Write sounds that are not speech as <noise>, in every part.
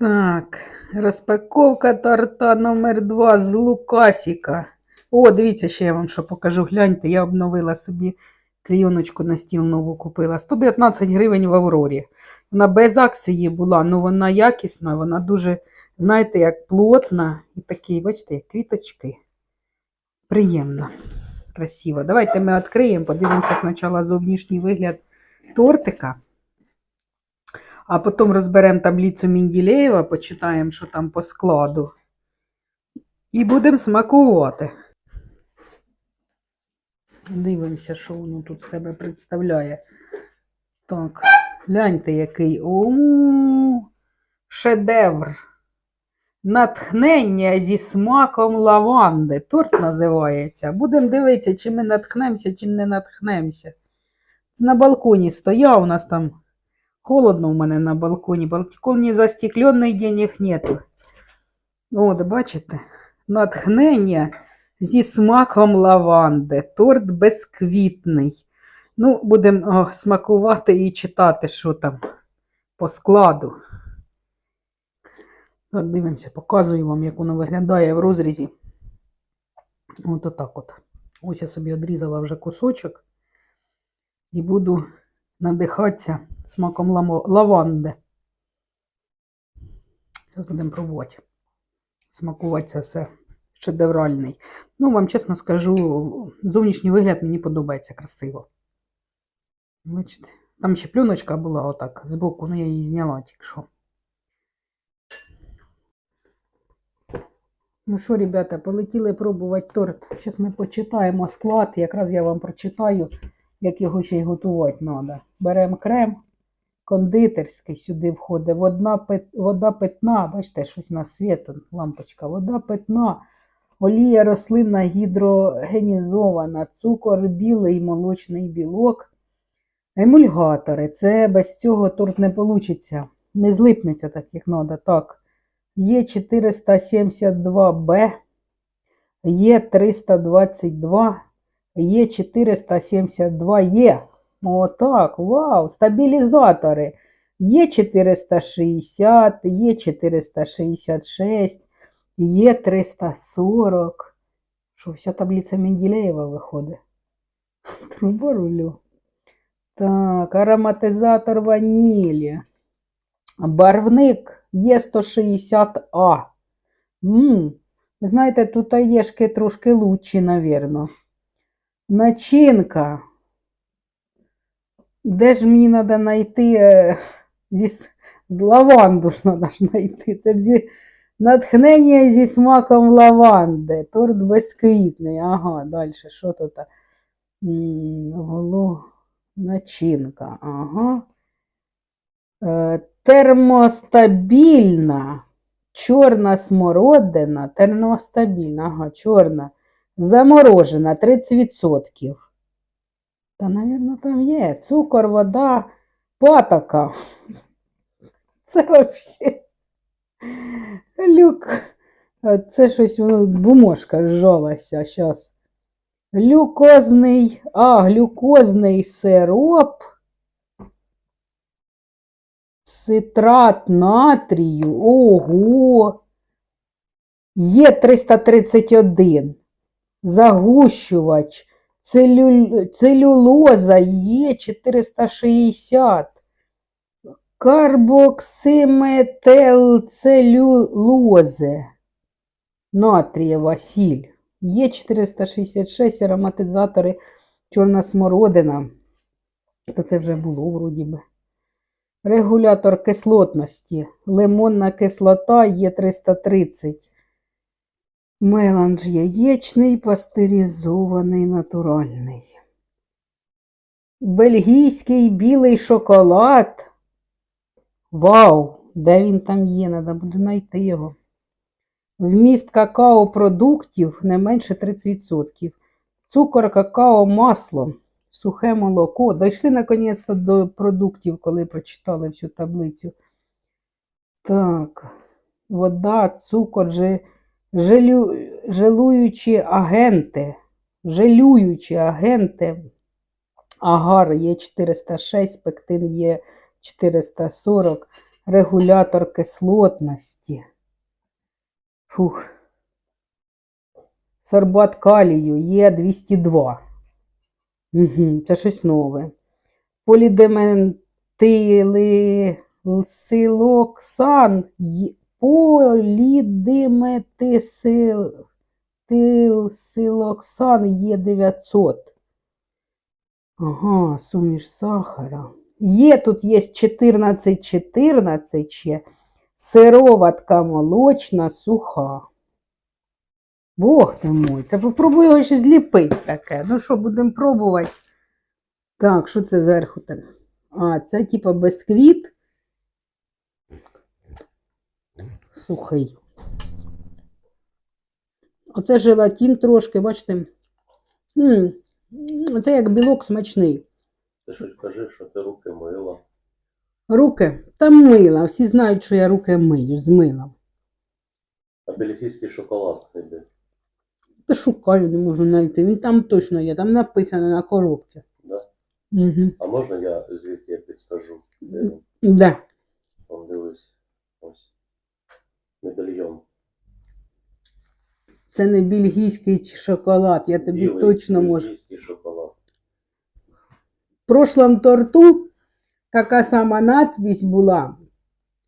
Так, розпаковка торта номер 2 з Лукасіка. О, дивіться, ще я вам що покажу. Гляньте, я обновила собі клійоночку на стіл нову купила. 119 гривень в Аврорі. Вона без акції була, але вона якісна, вона дуже, знаєте, як плотна і такий, бачите, квіточки. Приємно, красиво. Давайте ми відкриємо, подивимося спочатку зовнішній вигляд тортика. А потім розберемо таблицю Менділеєва, почитаємо, що там по складу. І будемо смакувати. Дивимося, що воно тут себе представляє. Так, гляньте, який. О, шедевр. Натхнення зі смаком лаванди. Торт називається. Будемо дивитися, чи ми натхнемося, чи не натхнемося. На балконі стояв у нас там. Холодно у мене на балконі. Балкон застеклений, денег нету. От, бачите? Натхнення зі смаком лаванди. Торт безквітний. Ну, будемо смакувати і читати, що там по складу. Так, дивимося, показую вам, як воно виглядає в розрізі. От отак от. Ось я собі одрізала вже кусочок і буду надихатися смаком лаванди. Зараз будемо пробувати. Смакувати це все шедевральний. Ну, вам чесно скажу, зовнішній вигляд мені подобається красиво. Бачите, там ще плюночка була отак збоку, ну я її зняла тільки що. Ну що, ребята, полетіли пробувати торт. Зараз ми почитаємо склад. Якраз я вам прочитаю, як його ще й готувати треба. Беремо крем кондитерський, сюди входить. Вода, вода питна, бачите, щось на світ, лампочка. Вода питна, олія рослинна гідрогенізована, цукор білий, молочний білок. Емульгатори. Це без цього торт не вийде. Не злипнеться так, як треба. Так. Є 472Б, є 322, є 472 є. Отак, вау, стабілізатори. Є 460, є 466, є 340. Що, вся таблиця Менделєєва виходить? <laughs> Труба рулю. Так, ароматизатор ванілі. Барвник є 160А. М, Ви знаєте, тут аєшки трошки лучші, навірно. Начинка. Де ж мені треба знайти е, зі, з лаванду ж треба ж знайти. Це зі, натхнення зі смаком лаванди. Торт безквітний. Ага, далі, що тут? М, Голо, начинка. Ага. Е, термостабільна. Чорна смородина, термостабільна, ага, чорна. Заморожена 30%. Та, напевно, там є. Цукор, вода, патока. <laughs> Це взагалі. Люк. Це щось воно бумажка зжалася зараз. Глюкозний, а, глюкозний сироп. Цитрат натрію. Ого. Є 331. Загущувач. Целю... Целюлоза є 460. Карбоксиметилцелюлози. Натрієва сіль. Є 466 ароматизатори чорна смородина. То це вже було вроді би. Регулятор кислотності. Лимонна кислота є 330. Меланж яєчний, пастеризований, натуральний. Бельгійський білий шоколад. Вау! Де він там є? Треба буде знайти його. Вміст какао-продуктів не менше 30%. Цукор, какао, масло, сухе молоко. Дійшли наконець до продуктів, коли прочитали всю таблицю. Так, вода, цукор, же, желю, желуючі агенти. Желюючі агенти. Агар є 406, пектин є 440, регулятор кислотності. Фух. Сорбат калію є 202. Угу, це щось нове. Полідементилсилоксан. Полідиметисилоксан є 900. Ага, суміш сахара. Є тут є 14-14 ще. Сироватка молочна, суха. Бог ти мой, це попробуй його ще зліпити таке. Ну що, будемо пробувати. Так, що це зверху так? А, це типа бисквіт. Сухий. Оце желатин трошки, бачите. М, Це як білок смачний. Ти щось кажи, що ти руки мила. Руки та мила. Всі знають, що я руки мию з милом. А бельгійський шоколад йде. Та шукаю, не можу знайти. Він там точно є, там написано на коробці. Да? Угу. А можна я звідси я підскажу? Де він? Да. Це не бельгійський шоколад, я тобі Білий точно можу. бельгійський шоколад. В прошлом торту така сама надпись була.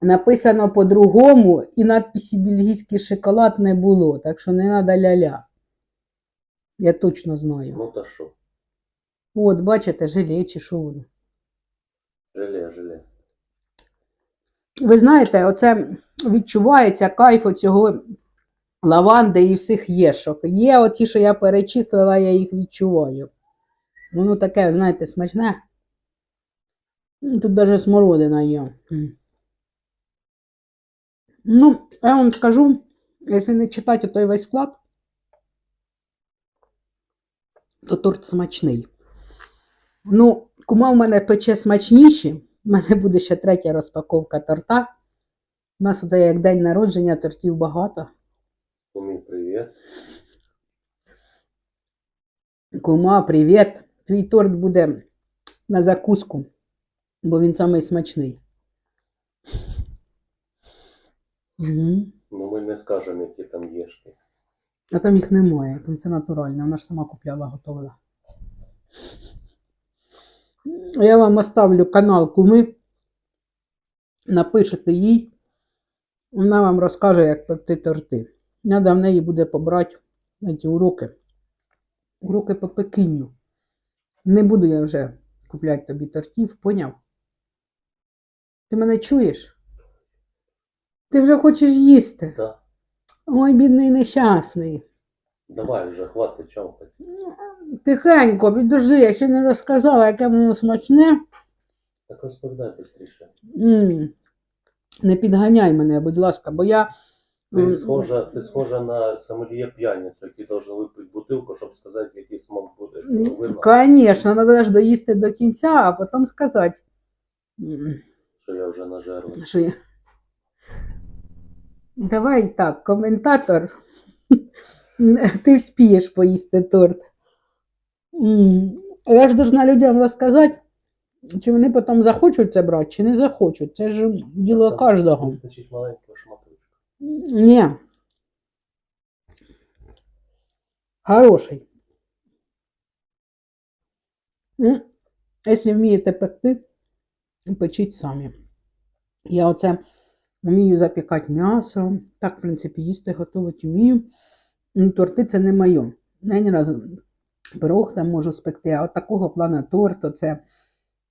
Написано по-другому, і надписі бельгійський шоколад не було, так що не треба ля-ля. Я точно знаю. Ну та що? От, бачите, желе чи що воно. Желе, желе. Ви знаєте, оце відчувається кайф оцього лаванди і всіх єшок. Є оці, що я перечислила, я їх відчуваю. Воно таке, знаєте, смачне. Тут навіть смородина є. Ну, я вам скажу, якщо не читати той весь склад, то торт смачний. Ну, кума в мене пече смачніші. У мене буде ще третя розпаковка торта. У нас це як день народження, тортів багато. Кумі, привіт. Кума, привіт! Твій торт буде на закуску, бо він самий смачний. Ну ми не скажемо, які там єшки. А там їх немає, там все натуральне, вона ж сама купляла, готувала. Я вам оставлю канал Куми. Напишете їй. Вона вам розкаже, як пекти торти. Надо в неї буде побрати ці уроки. Уроки по пекінню. Не буду я вже купляти тобі тортів, поняв? Ти мене чуєш? Ти вже хочеш їсти? Да. Ой, бідний нещасний. Давай вже, хватить чавкати. Тихенько, підожди, я ще не розказала, яке воно смачне. Так розповідай швидше. Не підганяй мене, будь ласка, бо я. Ти схожа, ти схожа на сомельє п'яницю, який должен випити бутилку, щоб сказати, який смак буде. Вина, треба ж доїсти до кінця, а потім сказати. що я вже нажерла. Що я... Давай так, коментатор. <laughs> Ти вспієш поїсти торт. Я ж должна людям розказати, чи вони потім захочуть це брати, чи не захочуть. Це ж діло кожного. Вистачить маленького шматочка. Ні. Хороший. Якщо вмієте пекти, печіть самі. Я оце вмію запікати м'ясо. Так, в принципі, їсти готувати вмію. Торти це не моє. Я ні разу пирог там можу спекти, а от такого плану торт, оце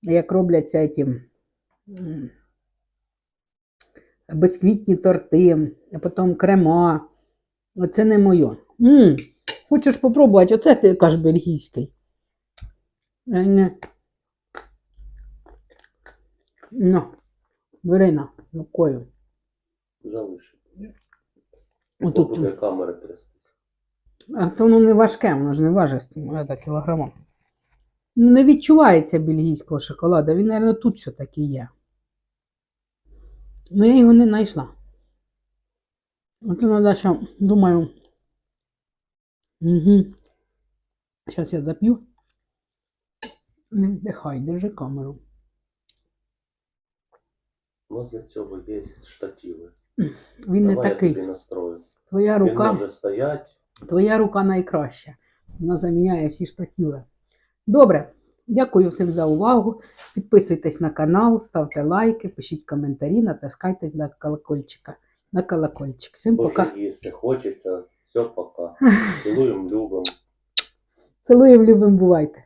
як робляться м, безквітні торти, а потім крема. Оце не моє. м Хочеш попробувати? Оце ти кажеш бельгійський. Не. Ну, бери на рукою. Залиши. Тут Отут. буде камера трясти. А то воно не важке, воно ж не важить це кілограма. Ну, не відчувається бельгійського шоколада. Він, мабуть, тут що таки є. Ну, я його не знайшла. От треба ще, думаю. Угу. Зараз я зап'ю. Не вздихай, держи камеру. У нас для цього є штативи. Він не Давай я такий. тобі настрою. Твоя Він рука, може стояти. твоя рука найкраща. Вона заміняє всі штатіли. Добре. Дякую всім за увагу. Підписуйтесь на канал, ставте лайки, пишіть коментарі, натискайтесь на колокольчика. На колокольчик. Всім пока. Їсти хочеться. Все, пока. <laughs> Цілуємо, любимо. Цілуємо, любимо, бувайте.